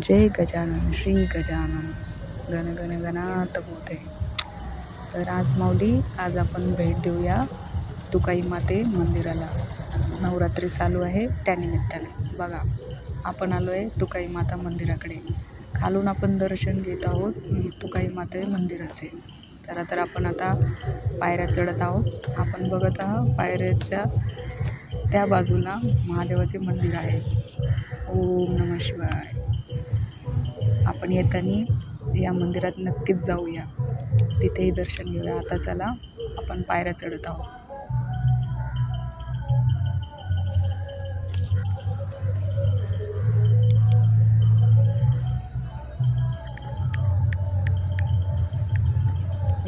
जय गजानन श्री गजानन. गण गण गणात मोते. तर आज माऊली आज आपण भेट देऊया तुकाई माते मंदिराला. नवरात्री चालू आहे त्यानिमित्ताने बघा आपण आलो आहे तुकाई माता मंदिराकडे. खालून आपण दर्शन घेत आहोत तुकाई माते मंदिराचे. तर तर आपण आता पायऱ्या चढत आहोत. आपण बघत आहोत पायऱ्याच्या त्या बाजूला महादेवाचे मंदिर आहे. ओम नम शिवाय. आपण येताना या मंदिरात नक्कीच जाऊया. तिथेही दर्शन घेऊया. आता चला आपण पायऱ्या चढत आहोत.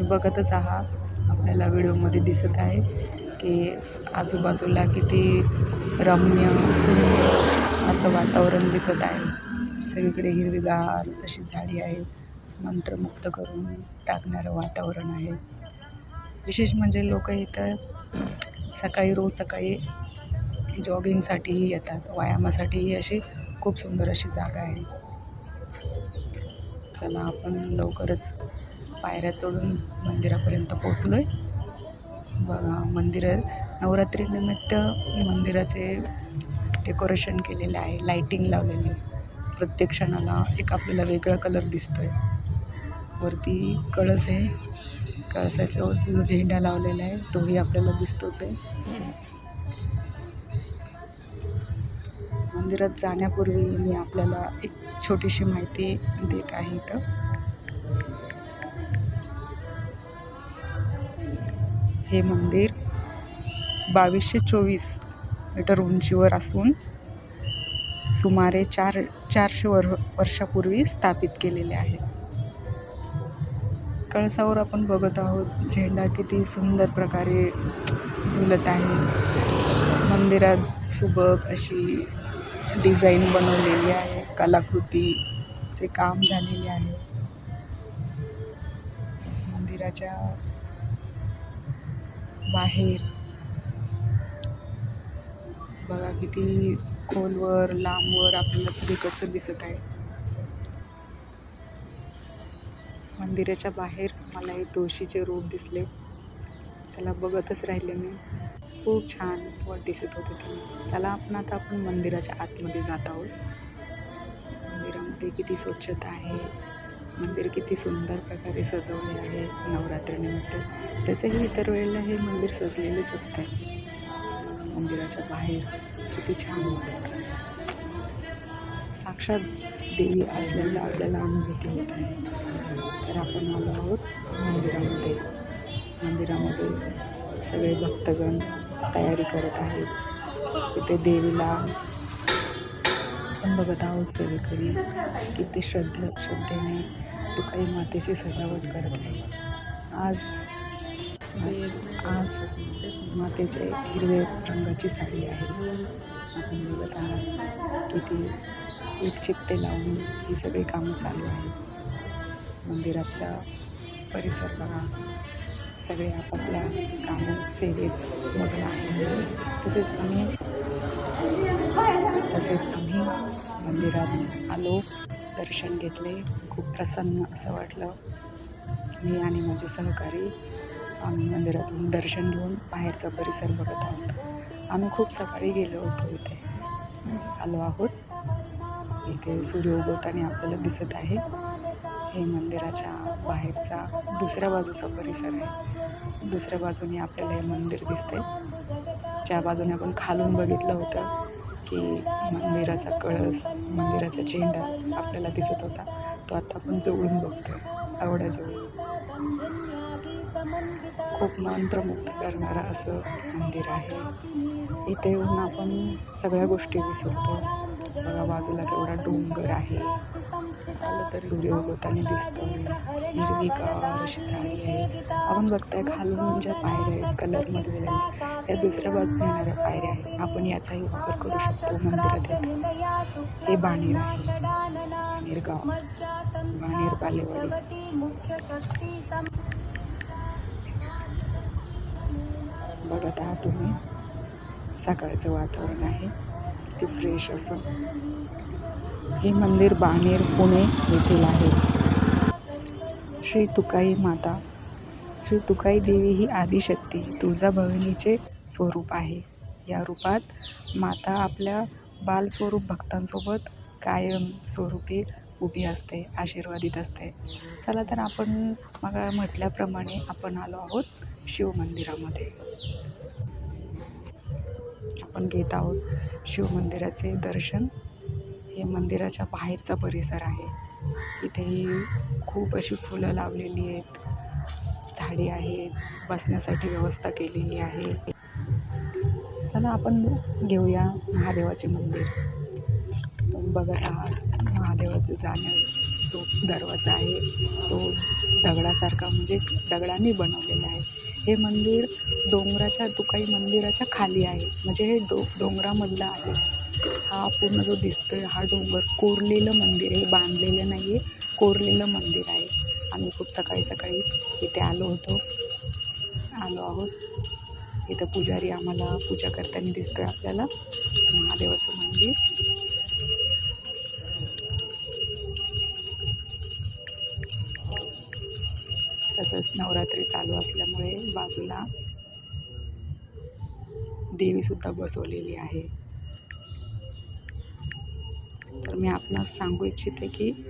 बघतच आहात आपल्याला व्हिडिओमध्ये दिसत आहे की आजूबाजूला किती रम्य सुंदर असं वातावरण दिसत आहे. सगळीकडे हिरवीगार अशी झाडी आहेत. मंत्रमुक्त करून टाकणारं वातावरण आहे. विशेष म्हणजे लोक इथं सकाळी रोज सकाळी जॉगिंगसाठीही येतात. व्यायामासाठीही अशी खूप सुंदर अशी जागा आहे. चला आपण लवकरच पायऱ्या चढून मंदिरापर्यंत पोचलो आहे बघा मंदिर नवरात्रीनिमित्त मंदिराचे डेकोरेशन केलेलं आहे. लाईटिंग लावलेली. आहे प्रत्येक क्षणाला एक आपल्याला वेगळा कलर दिसतो आहे वरती कळस आहे. कळसाच्या वरती जो झेंडा लावलेला आहे तोही आपल्याला दिसतोच आहे. मंदिरात जाण्यापूर्वी मी आपल्याला एक छोटीशी माहिती देत आहे इथं. हे मंदिर बावीसशे चोवीस मीटर उंचीवर असून सुमारे चार चारशे वर वर्षापूर्वी स्थापित केलेले आहे. कळसावर आपण बघत आहोत झेंडा किती सुंदर प्रकारे झुलत आहे. मंदिरात सुबक अशी डिझाईन बनवलेली आहे. कलाकृतीचे काम झालेले आहे. मंदिराच्या बाहेर बघा किती खोलवर लांबवर आपल्याला तिकडचं दिसत आहे. मंदिराच्या बाहेर मला हे तुळशीचे रोप दिसले. त्याला बघतच राहिले मी. खूप छान वर दिसत होते ते चला आपण आता आपण मंदिराच्या आतमध्ये जात आहोत. मंदिरामध्ये किती स्वच्छता आहे. मंदिर किती सुंदर प्रकारे सजवले आहे नवरात्रीनिमित्त तसेही इतर वेळेला हे मंदिर सजलेलेच असते. मंदिराच्या बाहेर. किती छान होतं. साक्षात देवी असल्याचा आपल्याला अनुभूती होत. आहे तर आपण आलो आहोत मंदिरामध्ये. मंदिरामध्ये सगळे भक्तगण तयारी करत आहेत. इथे देवीला आपण बघत आहोत सेवेकरी. किती श्रद्धा श्रद्धेने तुकाई मातेची सजावट करत आहे आज आज मातेचे हिरवे रंगाची साडी आहे. आपण बघत आहात किती एक चित्ते लावून ही सगळी कामं चालू आहेत. मंदिरातला परिसर बघा. सगळे आपापल्या कामात सेवेत मग्न आहे तसेच आम्ही तसेच आम्ही मंदिरात आलो. दर्शन घेतले. खूप प्रसन्न असं वाटलं. मी आणि माझे सहकारी आम्ही मंदिरातून दर्शन घेऊन बाहेरचा परिसर बघत आहोत. आम्ही खूप सकाळी गेलो होतो इथे. आलो आहोत. इथे सूर्य उगवताना आपल्याला दिसत आहे. हे मंदिराच्या बाहेरचा दुसऱ्या बाजूचा परिसर आहे. दुसऱ्या बाजूने आपल्याला हे मंदिर दिसते ज्या बाजूने आपण खालून बघितलं होतं की मंदिराचा कळस मंदिराचा झेंडा आपल्याला दिसत होता. तो आता आपण जवळून बघतोय. एवढ्या जवळ खूप मंत्रमुक्त करणारं असं मंदिर आहे. इथे येऊन आपण सगळ्या गोष्टी विसरतो. बघा बाजूला एवढा डोंगर आहे. आलं तर सूर्य उगवताना दिसतो हिरवीगार अशी झाडी आहे. आपण बघताय खालून ज्या पायऱ्या आहेत कलरमध्ये दिलेल्या या दुसऱ्या बाजूने येणाऱ्या पायऱ्या आहेत. आपण याचाही वापर करू शकतो मंदिरात येतो हे बाणेर आहे. निरगाव गाव बाणेर बालेवाडी बघत आहात तुम्ही. सकाळचं वातावरण आहे. ते फ्रेश असं. हे मंदिर बाणेर पुणे येथील आहे. श्री तुकाई माता. श्री तुकाई देवी ही आदिशक्ती तुळजाभवानीचे स्वरूप आहे. या रूपात माता आपल्या बालस्वरूप भक्तांसोबत कायम स्वरूपी उभी असते आशीर्वादित असते. चला तर आपण मग म्हटल्याप्रमाणे आपण आलो आहोत शिव मंदिरामध्ये आपण घेत आहोत. शिव मंदिराचे दर्शन हे मंदिराच्या बाहेरचा परिसर आहे. इथेही खूप अशी फुलं लावलेली आहेत. झाडे आहेत. बसण्यासाठी व्यवस्था केलेली आहे. चला आपण घेऊया महादेवाचे मंदिर. बघत आहात. महादेवाचं जाणं दरवाजा आहे. तो दगडासारखा म्हणजे दगडाने बनवलेला आहे. हे मंदिर डोंगराच्या तुकाई मंदिराच्या खाली आहे. म्हणजे हे डो डोंगरामधलं आहे. हा पूर्ण जो दिसतोय हा डोंगर कोरलेलं मंदिर आहे. बांधलेलं नाही आहे कोरलेलं मंदिर आहे. आम्ही खूप सकाळी सकाळी इथे आलो होतो. आलो आहोत. इथं पुजारी आम्हाला पूजा करताना दिसतोय आपल्याला. महादेवाचं मंदिर. तसंच नवरात्री चालू असल्यामुळे बाजूला देवीसुद्धा बसवलेली आहे. तर मी आपणास सांगू इच्छिते की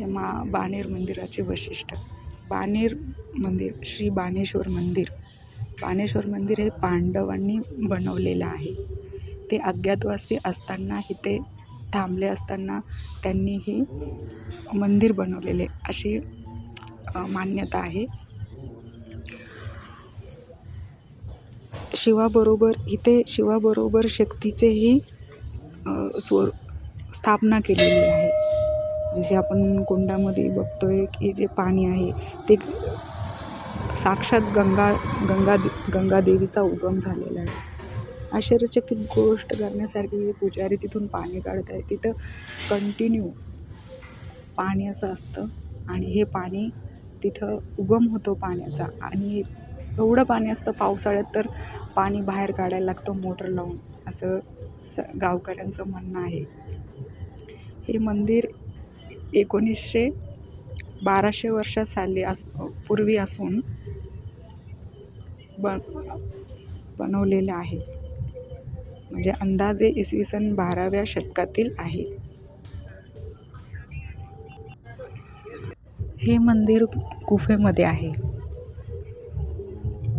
या मा बाणेर मंदिराचे वैशिष्ट्य. बाणेर मंदिर श्री बाणेश्वर मंदिर. बाणेश्वर मंदिर हे पांडवांनी बनवलेलं आहे. ते अज्ञातवासी असताना इथे थांबले असताना त्यांनी हे मंदिर बनवलेले. अशी मान्यता आहे. शिवाबरोबर इथे शिवाबरोबर शक्तीचेही स्वर स्थापना केलेली आहे. जसे आपण कुंडामध्ये बघतोय की जे पाणी आहे ते साक्षात गंगा गंगा गंगादेवीचा उगम झालेला आहे. आश्चर्यचकित गोष्ट करण्यासारखी पुजारी तिथून पाणी काढत आहे तिथं कंटिन्यू पाणी असं असतं आणि हे पाणी तिथं उगम होतो पाण्याचा. आणि एवढं पाणी असतं पावसाळ्यात तर पाणी बाहेर काढायला लागतं मोटर लावून. असं स गावकऱ्यांचं म्हणणं आहे. हे मंदिर एकोणीसशे बाराशे वर्षा साली अस पूर्वी असून बन बनवलेलं आहे. म्हणजे अंदाजे इसवी सन बाराव्या शतकातील आहे. हे मंदिर गुफेमध्ये आहे.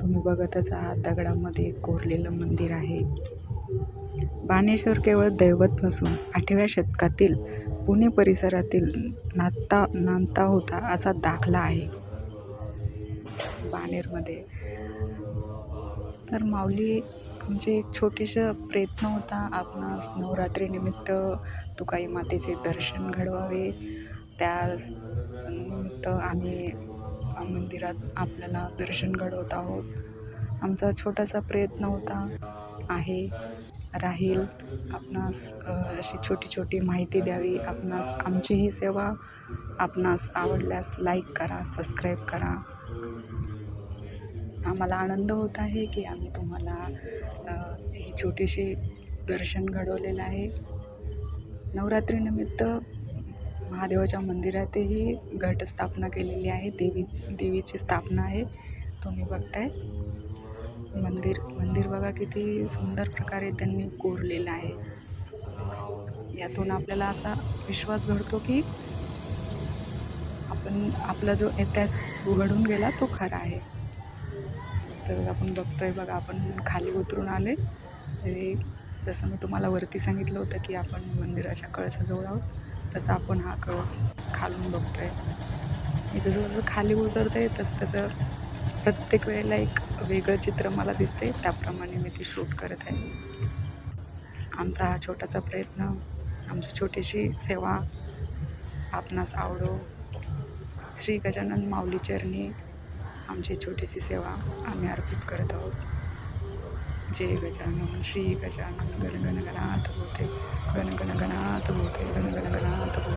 तुम्ही बघतच आहात दगडामध्ये कोरलेलं मंदिर आहे. बाणेश्वर केवळ दैवत नसून आठव्या शतकातील पुणे परिसरातील नाता नांदता होता असा दाखला आहे. बाणेरमध्ये. तर माऊली म्हणजे एक छोटीसा प्रयत्न होता आपणास नवरात्रीनिमित्त तुकाई मातेचे दर्शन घडवावे. त्या निमित्त आम्ही मंदिरात आपल्याला दर्शन घडवत आहोत. आमचा छोटासा प्रयत्न होता आहे. राहील आपणास अशी छोटी छोटी माहिती द्यावी. आपणास आमची ही सेवा आपणास आवडल्यास लाईक करा सबस्क्राईब करा. आम्हाला आनंद होत आहे की आम्ही तुम्हाला ही छोटीशी दर्शन घडवलेलं आहे. नवरात्रीनिमित्त महादेवाच्या मंदिरातही घटस्थापना केलेली आहे. देवी देवीची स्थापना आहे. तुम्ही बघताय. मंदिर मंदिर बघा किती सुंदर प्रकारे त्यांनी कोरलेलं आहे. यातून आपल्याला असा विश्वास घडतो की आपण आपला जो इतिहास उघडून गेला तो खरा आहे. तर आपण बघतोय बघा आपण खाली उतरून आले जसं मी तुम्हाला वरती सांगितलं होतं की आपण मंदिराच्या कळसाजवळ आहोत. तसं आपण हा कळस खालून बघतो आहे मी जसं जसं खाली उतरते तसं तसं प्रत्येक वेळेला एक वेगळं चित्र मला दिसते त्याप्रमाणे मी ती शूट करत आहे. आमचा हा छोटासा प्रयत्न आमची छोटीशी सेवा आपणास आवडो. श्री गजानन माऊली चरणी आमची छोटीशी सेवा आम्ही अर्पित करत आहोत. जय गजानन श्री गजानन गण गण गणात होते गण गण गणात होते गण गण गणात होते.